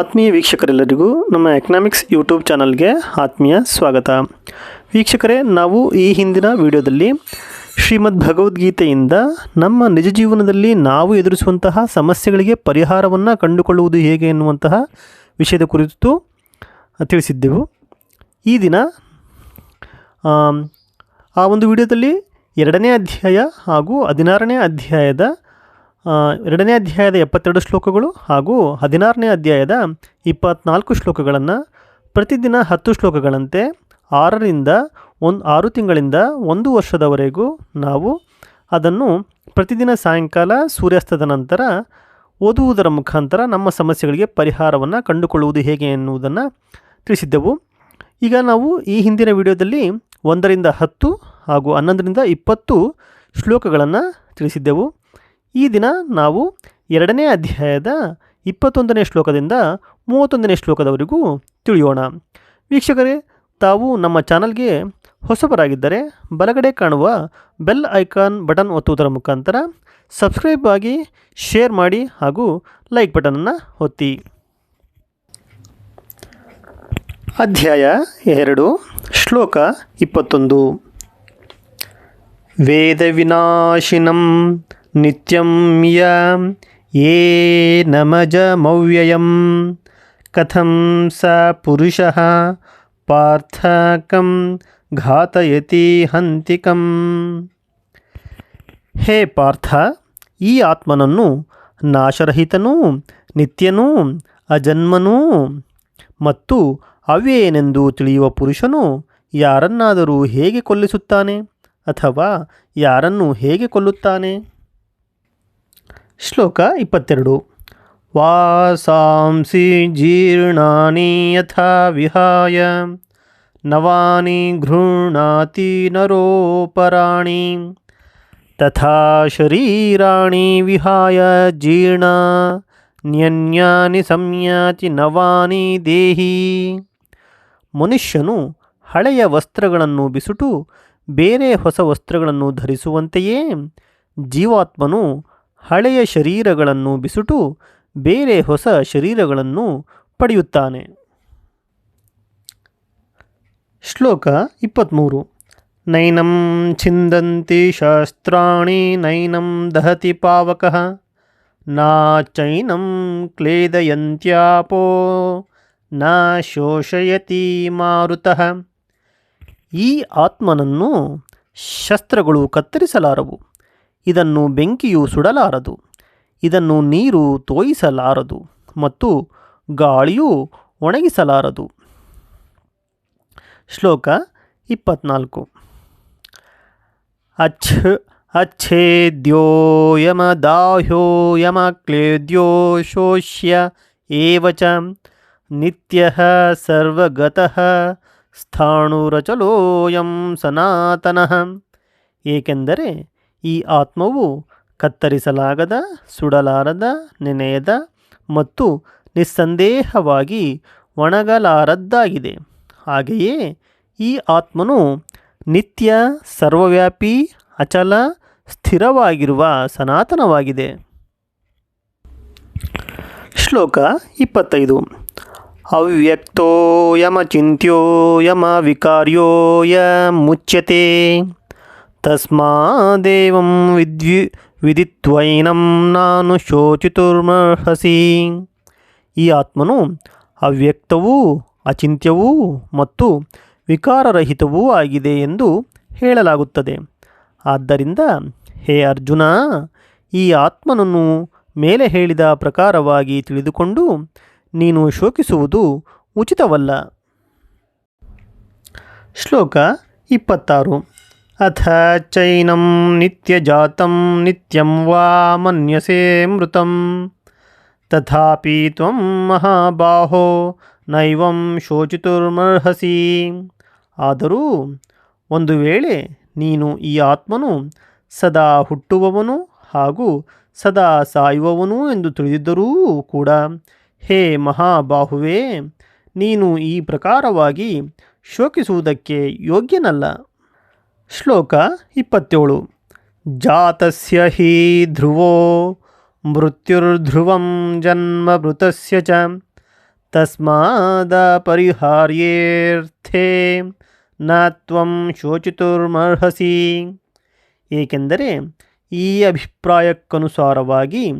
ಆತ್ಮೀಯ ವೀಕ್ಷಕರೆಲ್ಲರಿಗೂ ನಮ್ಮ economics YouTube ಚಾನಲ್ಗೆ ಆತ್ಮೀಯ ಸ್ವಾಗತ. ವೀಕ್ಷಕರೇ, ನಾವು ಈ ಹಿಂದಿನ ವಿಡಿಯೋದಲ್ಲಿ ಶ್ರೀಮದ್ ಭಗವದ್ಗೀತೆಯಿಂದ ನಮ್ಮ ನಿಜ ಜೀವನದಲ್ಲಿ ನಾವು ಎದುರಿಸುವಂತಹ ಸಮಸ್ಯೆಗಳಿಗೆ ಪರಿಹಾರವನ್ನು ಕಂಡುಕೊಳ್ಳುವುದು ಹೇಗೆ ಎನ್ನುವಂತಹ ವಿಷಯದ ಕುರಿತು ತಿಳಿಸಿದ್ದೆವು. ಈ ದಿನ ಆ ಒಂದು ವಿಡಿಯೋದಲ್ಲಿ ಎರಡನೇ ಅಧ್ಯಾಯ ಹಾಗೂ ಹದಿನಾರನೇ ಅಧ್ಯಾಯದ ಎರಡನೇ ಅಧ್ಯಾಯದ ಎಪ್ಪತ್ತೆರಡು ಶ್ಲೋಕಗಳು ಹಾಗೂ ಹದಿನಾರನೇ ಅಧ್ಯಾಯದ ಇಪ್ಪತ್ನಾಲ್ಕು ಶ್ಲೋಕಗಳನ್ನು ಪ್ರತಿದಿನ ಹತ್ತು ಶ್ಲೋಕಗಳಂತೆ ಆರರಿಂದ ಒಂದು ಆರು ತಿಂಗಳಿಂದ ಒಂದು ವರ್ಷದವರೆಗೂ ನಾವು ಅದನ್ನು ಪ್ರತಿದಿನ ಸಾಯಂಕಾಲ ಸೂರ್ಯಾಸ್ತದ ನಂತರ ಓದುವುದರ ಮುಖಾಂತರ ನಮ್ಮ ಸಮಸ್ಯೆಗಳಿಗೆ ಪರಿಹಾರವನ್ನು ಕಂಡುಕೊಳ್ಳುವುದು ಹೇಗೆ ಎನ್ನುವುದನ್ನು ತಿಳಿಸಿದ್ದೆವು. ಈಗ ನಾವು ಈ ಹಿಂದಿನ ವಿಡಿಯೋದಲ್ಲಿ ಒಂದರಿಂದ ಹತ್ತು ಹಾಗೂ ಹನ್ನೊಂದರಿಂದ ಇಪ್ಪತ್ತು ಶ್ಲೋಕಗಳನ್ನು ತಿಳಿಸಿದ್ದೆವು. ಈ ದಿನ ನಾವು ಎರಡನೇ ಅಧ್ಯಾಯದ ಇಪ್ಪತ್ತೊಂದನೇ ಶ್ಲೋಕದಿಂದ ಮೂವತ್ತೊಂದನೇ ಶ್ಲೋಕದವರೆಗೂ ತಿಳಿಯೋಣ. ವೀಕ್ಷಕರೇ, ತಾವು ನಮ್ಮ ಚಾನಲ್ಗೆ ಹೊಸಬರಾಗಿದ್ದರೆ ಬಲಗಡೆ ಕಾಣುವ ಬೆಲ್ ಐಕಾನ್ ಬಟನ್ ಒತ್ತುವುದರ ಮುಖಾಂತರ ಸಬ್ಸ್ಕ್ರೈಬ್ ಆಗಿ ಶೇರ್ ಮಾಡಿ ಹಾಗೂ ಲೈಕ್ ಬಟನನ್ನು ಒತ್ತಿ. ಅಧ್ಯಾಯ ಎರಡು, ಶ್ಲೋಕ ಇಪ್ಪತ್ತೊಂದು. ವೇದವಿನಾಶಿನಂ ನಿತ್ಯಂ ಯ ನಮಜಮವ್ಯಯಂ ಕಥಂ ಸ ಪುರುಷಃ ಪಾರ್ಥಕಂ ಘಾತಯತಿ ಹಂತಿಕಂ ಹೇ ಪಾರ್ಥ ಈ ಆತ್ಮನನ್ನು ನಾಶರಹಿತನೂ ನಿತ್ಯನೂ ಅಜನ್ಮನೂ ಮತ್ತು ಅವೇನೆಂದು ತಿಳಿಯುವ ಪುರುಷನು ಯಾರನ್ನಾದರೂ ಹೇಗೆ ಕೊಲ್ಲಿಸುತ್ತಾನೆ ಅಥವಾ ಯಾರನ್ನು ಹೇಗೆ ಕೊಲ್ಲುತ್ತಾನೆ? ಶ್ಲೋಕ ಇಪ್ಪತ್ತೆರಡು. ವಾಸಾಂಸಿ ಜೀರ್ಣಾನಿ ಯಥಾ ವಿಹಾಯ, ನವಾನಿ ಗೃಹ್ಣಾತಿ ನರೋಪರಾಣಿ, ತಥಾ ಶರೀರಾಣಿ ವಿಹಾಯ ಜೀರ್ಣ, ನ್ಯನ್ಯಾನಿ ಸಂಯಾತಿ ನವಾನಿ ದೇಹಿ. ಮನುಷ್ಯನು ಹಳೆಯ ವಸ್ತ್ರಗಳನ್ನು ಬಿಸುಟು, ಬೇರೆ ಹೊಸ ವಸ್ತ್ರಗಳನ್ನು ಧರಿಸುವಂತೆಯೇ ಜೀವಾತ್ಮನು ಹಳೆಯ ಶರೀರಗಳನ್ನು ಬಿಸುಟು ಬೇರೆ ಹೊಸ ಶರೀರಗಳನ್ನು ಪಡೆಯುತ್ತಾನೆ. ಶ್ಲೋಕ ಇಪ್ಪತ್ತ್ಮೂರು ನೈನಂ ಛಿಂದಂತಿ ಶಾಸ್ತ್ರಾಣಿ ನೈನಂ ದಹತಿ ಪಾವಕಃ ನಾಚೈನಂ ಕ್ಲೇದಯಂತ್ಯಾಪೋ, ನ ಶೋಷಯತಿ ಮಾರುತಃ. ಈ ಆತ್ಮನನ್ನು ಶಸ್ತ್ರಗಳು ಕತ್ತರಿಸಲಾರವು. ಇದನ್ನು ಬೆಂಕಿಯು ಸುಡಲಾರದು ಇದನ್ನು ನೀರು ತೋಯಿಸಲಾರದು ಮತ್ತು ಗಾಳಿಯು ಒಣಗಿಸಲಾರದು ಶ್ಲೋಕ ಇಪ್ಪತ್ನಾಲ್ಕು ಅಚ್ಛ अच्छेद्यो यमदाह्यो यमक्लेद्यो शोष्य एव च नित्यः सर्वगतः ಸ್ಥಾಣುರಚಲೋಯಂ ಸನಾತನಃ ಏಕೆಂದರೆ ಈ ಆತ್ಮವು ಕತ್ತರಿಸಲಾಗದ, ಸುಡಲಾರದ, ನೆನೆಯದ ಮತ್ತು ನಿಸ್ಸಂದೇಹವಾಗಿ ಒಣಗಲಾರದ್ದಾಗಿದೆ. ಹಾಗೆಯೇ ಈ ಆತ್ಮನು ನಿತ್ಯ ಸರ್ವವ್ಯಾಪಿ, ಅಚಲ, ಸ್ಥಿರವಾಗಿರುವ ಸನಾತನವಾಗಿದೆ. ಶ್ಲೋಕ ಇಪ್ಪತ್ತೈದು. ಅವ್ಯಕ್ತೋ ಯಮಚಿಂತ್ಯೋ ಯಮ ವಿಕಾರ್ಯೋ ಯ ಮುಚ್ಯತೆ ತಸ್ಮಾದೇವಂ ವಿದ್ಯು ವಿದಿತ್ವೈನಂ ನಾನು ಶೋಚಿತುರ್ಮರ್ಹಸಿ ಈ ಆತ್ಮನು ಅವ್ಯಕ್ತವೂ, ಅಚಿಂತ್ಯವೂ ಮತ್ತು ವಿಕಾರರಹಿತವೂ ಆಗಿದೆ ಎಂದು ಹೇಳಲಾಗುತ್ತದೆ. ಆದ್ದರಿಂದ ಹೇ ಅರ್ಜುನ, ಈ ಆತ್ಮನನ್ನು ಮೇಲೆ ಹೇಳಿದ ಪ್ರಕಾರವಾಗಿ ತಿಳಿದುಕೊಂಡು ನೀನು ಶೋಕಿಸುವುದು ಉಚಿತವಲ್ಲ. ಶ್ಲೋಕ ಇಪ್ಪತ್ತಾರು. ಅಥ ಚೈನಂ ನಿತ್ಯಜಾತಂ ನಿತ್ಯಂ ವಾ ಮನ್ಯಸೆ ಮೃತಂ ತಥಾಪಿ ತ್ವಂ ಮಹಾಬಾಹೋ ನೈವಂ ಶೋಚಿತುರ್ಮರ್ಹಸಿ ಆದರೂ ಒಂದು ವೇಳೆ ನೀನು ಈ ಆತ್ಮನು ಸದಾ ಹುಟ್ಟುವವನು ಹಾಗೂ ಸದಾ ಸಾಯುವವನು ಎಂದು ತಿಳಿದಿದ್ದರೂ ಕೂಡ, ಹೇ ಮಹಾಬಾಹುವೇ, ನೀನು ಈ ಪ್ರಕಾರವಾಗಿ ಶೋಕಿಸುವುದಕ್ಕೆ ಯೋಗ್ಯನಲ್ಲ. ಶ್ಲೋಕ ಇಪ್ಪತ್ತೇಳು. ಜಾತಸ್ಯ ಹಿ ಧ್ರುವೋ, ಮೃತ್ಯುರ್ಧ್ರುವಂ ಜನ್ಮ ಮೃತಸ್ಯ ಚ. ತಸ್ಮಾದ ಪರಿಹಾರ್ಯೇರ್ಥೆ ನ ತ್ವಂ ಶೋಚಿತುರ್ಮರ್ಹಸಿ. ಏಕೆಂದರೆ ಈ ಅಭಿಪ್ರಾಯಕ್ಕನುಸಾರವಾಗಿ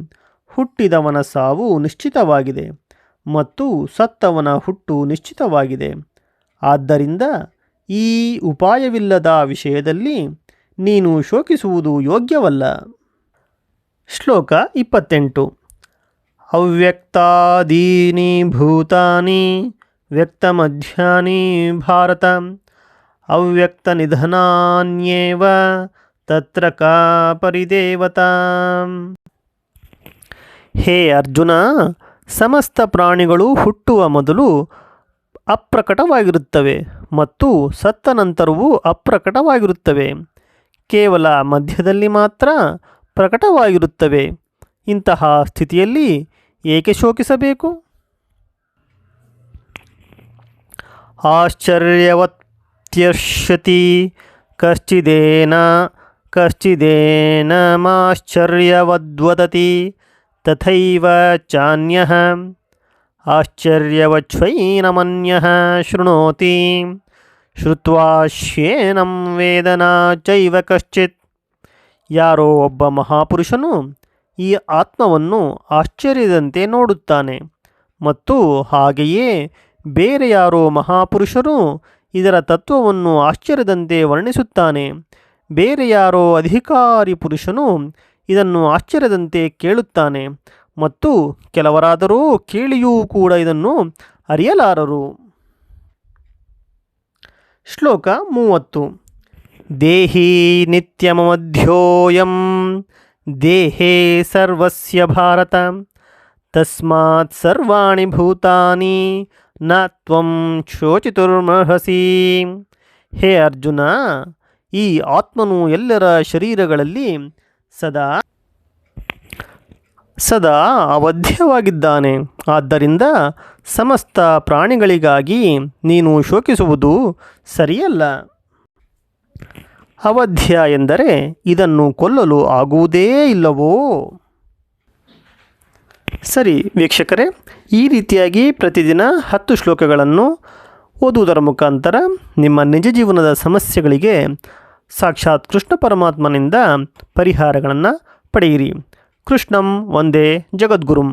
ಹುಟ್ಟಿದವನ ಸಾವು ನಿಶ್ಚಿತವಾಗಿದೆ ಮತ್ತು ಸತ್ತವನ ಹುಟ್ಟು ನಿಶ್ಚಿತವಾಗಿದೆ. ಆದ್ದರಿಂದ ಈ ಉಪಾಯವಿಲ್ಲದ ವಿಷಯದಲ್ಲಿ ನೀನು ಶೋಕಿಸುವುದು ಯೋಗ್ಯವಲ್ಲ. ಶ್ಲೋಕ ಇಪ್ಪತ್ತೆಂಟು. ಅವ್ಯಕ್ತಾದೀನಿ ಭೂತಾನಿ, ವ್ಯಕ್ತಮಧ್ಯಾನಿ ಭಾರತ. ಅವ್ಯಕ್ತನಿಧನಾನ್ಯೇವ ತತ್ರ ಕಾ ಪರಿದೇವತಾ. ಹೇ ಅರ್ಜುನ, ಸಮಸ್ತ ಪ್ರಾಣಿಗಳು ಹುಟ್ಟುವ ಮೊದಲು ಅಪ್ರಕಟವಾಗಿರುತ್ತವೆ. ಮತ್ತು ಸತ್ತ ನಂತರವೂ ಅಪ್ರಕಟವಾಗಿರುತ್ತವೆ. ಕೇವಲ ಮಧ್ಯದಲ್ಲಿ ಮಾತ್ರ ಪ್ರಕಟವಾಗಿರುತ್ತವೆ. ಇಂತಹ ಸ್ಥಿತಿಯಲ್ಲಿ ಏಕೆ ಶೋಕಿಸಬೇಕು? ಆಶ್ಚರ್ಯವತ್ಯಶ್ಯತಿ ಕಶ್ಚಿದೇನ ಕಶ್ಚಿದೇನ ಮಾಶ್ಚರ್ಯವದ್ವದತಿ. ತಥೈವ ಚಾನ್ಯ. ಆಶ್ಚರ್ಯವಚ್ಛ್ವೈನಮನ್ಯಃ ಶೃಣೋತಿ. ಶ್ರುತ್ವಾಶ್ಯೇನಂ ವೇದನಾ ಚೈವ ಕಶ್ಚಿತ್. ಯಾರೋ ಒಬ್ಬ ಮಹಾಪುರುಷನು ಈ ಆತ್ಮವನ್ನು ಆಶ್ಚರ್ಯದಂತೆ ನೋಡುತ್ತಾನೆ. ಮತ್ತು ಹಾಗೆಯೇ ಬೇರೆ ಯಾರೋ ಮಹಾಪುರುಷರು ಇದರ ತತ್ವವನ್ನು ಆಶ್ಚರ್ಯದಂತೆ ವರ್ಣಿಸುತ್ತಾನೆ. ಬೇರೆ ಯಾರೋ ಅಧಿಕಾರಿ ಪುರುಷನು ಇದನ್ನು ಆಶ್ಚರ್ಯದಂತೆ ಕೇಳುತ್ತಾನೆ. ಮತ್ತು ಕೆಲವರಾದರೂ ಕೇಳಿಯೂ ಕೂಡ ಇದನ್ನು ಅರಿಯಲಾರರು. ಶ್ಲೋಕ ಮೂವತ್ತು. ದೇಹಿ ನಿತ್ಯಮಧ್ಯೋಯಂ ದೇಹೇ ಸರ್ವಸ್ಯ ಭಾರತ, ತಸ್ಮಾತ್ ಸರ್ವಾಣಿ ಭೂತಾನಿ, ನ ತ್ವಂ ಶೋಚಿತುರ್ಮರ್ಹಸಿ. ಹೇ ಅರ್ಜುನ, ಈ ಆತ್ಮನು ಎಲ್ಲರ ಶರೀರಗಳಲ್ಲಿ ಸದಾ ಸದಾ ಅವಧ್ಯವಾಗಿದ್ದಾನೆ. ಆದ್ದರಿಂದ ಸಮಸ್ತ ಪ್ರಾಣಿಗಳಿಗಾಗಿ ನೀನು ಶೋಕಿಸುವುದು ಸರಿಯಲ್ಲ. ಅವಧ್ಯ ಎಂದರೆ ಇದನ್ನು ಕೊಲ್ಲಲು ಆಗುವುದೇ ಇಲ್ಲವೋ? ಸರಿ, ವೀಕ್ಷಕರೇ, ಈ ರೀತಿಯಾಗಿ ಪ್ರತಿದಿನ ಹತ್ತು ಶ್ಲೋಕಗಳನ್ನು ಓದುವುದರ ಮುಖಾಂತರ ನಿಮ್ಮ ನಿಜ ಜೀವನದ ಸಮಸ್ಯೆಗಳಿಗೆ ಸಾಕ್ಷಾತ್ ಕೃಷ್ಣ ಪರಮಾತ್ಮನಿಂದ ಪರಿಹಾರಗಳನ್ನು ಪಡೆಯಿರಿ. ಕೃಷ್ಣಂ ಒಂದೇ ಜಗದ್ಗುರುಂ.